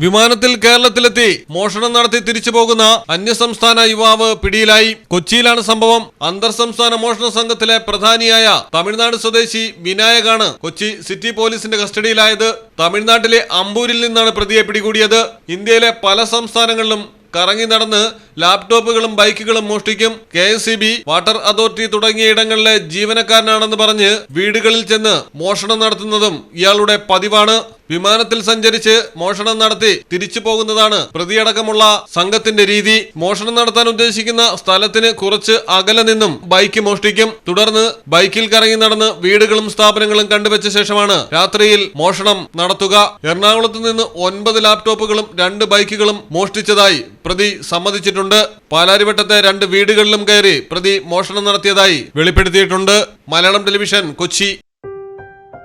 വിമാനത്തിൽ കേരളത്തിലെത്തി മോഷണം നടത്തി തിരിച്ചു പോകുന്ന അന്യസംസ്ഥാന യുവാവ് പിടിയിലായി. കൊച്ചിയിലാണ് സംഭവം. അന്തർ സംസ്ഥാന മോഷണ സംഘത്തിലെ പ്രധാനിയായ തമിഴ്നാട് സ്വദേശി വിനായകാണ് കൊച്ചി സിറ്റി പോലീസിന്റെ കസ്റ്റഡിയിലായത്. തമിഴ്നാട്ടിലെ അമ്പൂരിൽ നിന്നാണ് പ്രതിയെ പിടികൂടിയത്. ഇന്ത്യയിലെ പല സംസ്ഥാനങ്ങളിലും കറങ്ങി നടന്ന് ലാപ്ടോപ്പുകളും ബൈക്കുകളും മോഷ്ടിക്കും. K S C B water authority തുടങ്ങിയ ഇടങ്ങളിലെ ജീവനക്കാരനാണെന്ന് പറഞ്ഞ് വീടുകളിൽ ചെന്ന് മോഷണം നടത്തുന്നതും ഇയാളുടെ പതിവാണ്. വിമാനത്തിൽ സഞ്ചരിച്ച് മോഷണം നടത്തി തിരിച്ചു പോകുന്നതാണ് പ്രതിയടക്കമുള്ള സംഘത്തിന്റെ രീതി. മോഷണം നടത്താൻ ഉദ്ദേശിക്കുന്ന സ്ഥലത്തിന് കുറച്ച് അകലെ നിന്നും ബൈക്ക് മോഷ്ടിക്കും. തുടർന്ന് ബൈക്കിൽ കറങ്ങി നടന്ന് വീടുകളും സ്ഥാപനങ്ങളും കണ്ടുവച്ച ശേഷമാണ് രാത്രിയിൽ മോഷണം നടത്തുക. എറണാകുളത്ത് നിന്ന് ഒൻപത് ലാപ്ടോപ്പുകളും രണ്ട് ബൈക്കുകളും മോഷ്ടിച്ചതായി പ്രതി സമ്മതിച്ചിട്ടുണ്ട്. പാലാരിവട്ടത്തെ രണ്ട് വീടുകളിലും കയറി പ്രതി മോഷണം നടത്തിയതായി വെളിപ്പെടുത്തിയിട്ടുണ്ട്. മലയാളം ടെലിവിഷൻ കൊച്ചി.